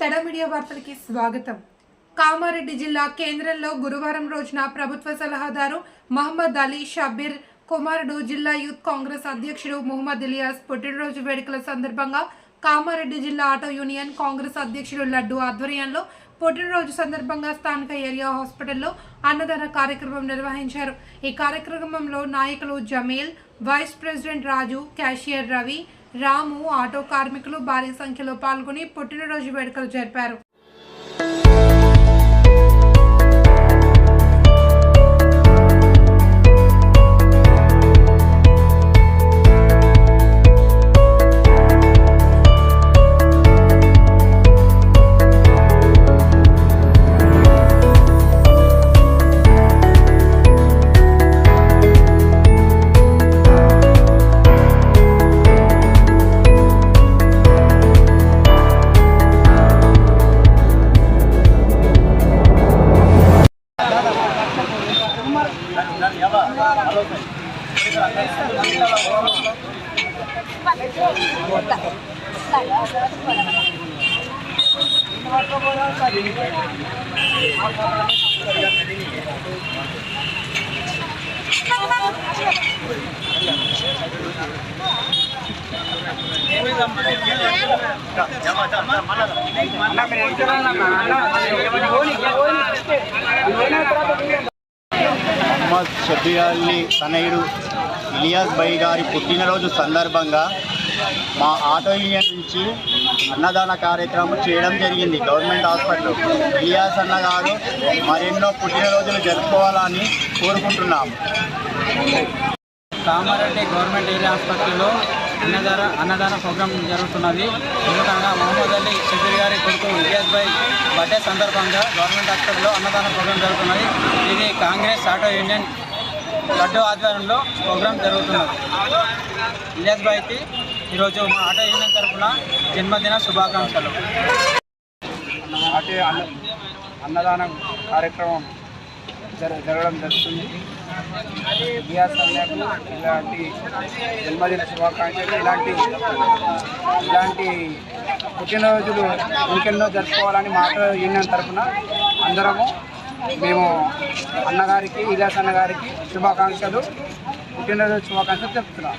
తెడ media వార్తలకి స్వాగతం. కామారెడ్డి జిల్లా కేంద్రంలో గురువారం రోజున ప్రభుత్వ సలహాదారు మహమ్మద్ అలీ షబీర్ కుమారుడు జిల్లా యూత్ కాంగ్రెస్ అధ్యక్షుడు ముహమ్మద్ ఇలియాస్ పుట్టినరోజు వేడుకల సందర్భంగా కామారెడ్డి జిల్లా ఆటో యూనియన్ కాంగ్రెస్ అధ్యక్షుడు లడ్డు ఆధ్వర్యంలో పుట్టినరోజు సందర్భంగా స్థానిక ఏరియా హాస్పిటల్లో అన్నదాన కార్యక్రమం నిర్వహించారు. ఈ కార్యక్రమంలో నాయకులు Jameel vice president Raju cashier Ravi Ramu auto కార్మికులు భారీ సంఖ్యలో పాల్గొని పుట్టినరోజు వేడుకలు జరిపారు. మహమ్మద్ షబీర్ అలీ తనయుడు ఇలియాస్ బై గారి పుట్టినరోజు సందర్భంగా మా ఆటో యూనియన్ నుంచి అన్నదాన కార్యక్రమం చేయడం జరిగింది గవర్నమెంట్ హాస్పిటల్ ఇలియాస్ అన్న గారు మరెన్నో పుట్టినరోజులు జరుపుకోవాలని కోరుకుంటున్నాము. కామారెడ్డి గవర్నమెంట్ ఏరియా హాస్పిటల్లో అన్నదాన అన్నదాన ప్రోగ్రాం జరుగుతున్నది. ఎందుకనగా మహమ్మద్ అలీ షబీర్ గారి కొడుకు విజయాజ్ భాయ్ బర్త్డే సందర్భంగా గవర్నమెంట్ హాస్పిటల్లో అన్నదాన ప్రోగ్రాం జరుగుతున్నది. ఇది కాంగ్రెస్ ఆటో యూనియన్ లడ్డు ఆధ్వర్యంలో ప్రోగ్రాం జరుగుతున్నది. విజయాజ్ భాయ్కి ఈరోజు మా ఆటో యూనియన్ తరఫున జన్మదిన శుభాకాంక్షలు. అన్నదానం కార్యక్రమం జరగడం జరుగుతుంది. ఇలియాస్ అన్నకు ఇలాంటి జన్మదిన శుభాకాంక్షలు ఇలాంటి ఇలాంటి పుట్టినరోజులు ఇంకెన్నో జరుపుకోవాలని మాట యూనియన్ తరఫున అందరము మేము అన్నగారికి ఇలాస్ అన్నగారికి శుభాకాంక్షలు పుట్టినరోజు శుభాకాంక్షలు చెప్తున్నాం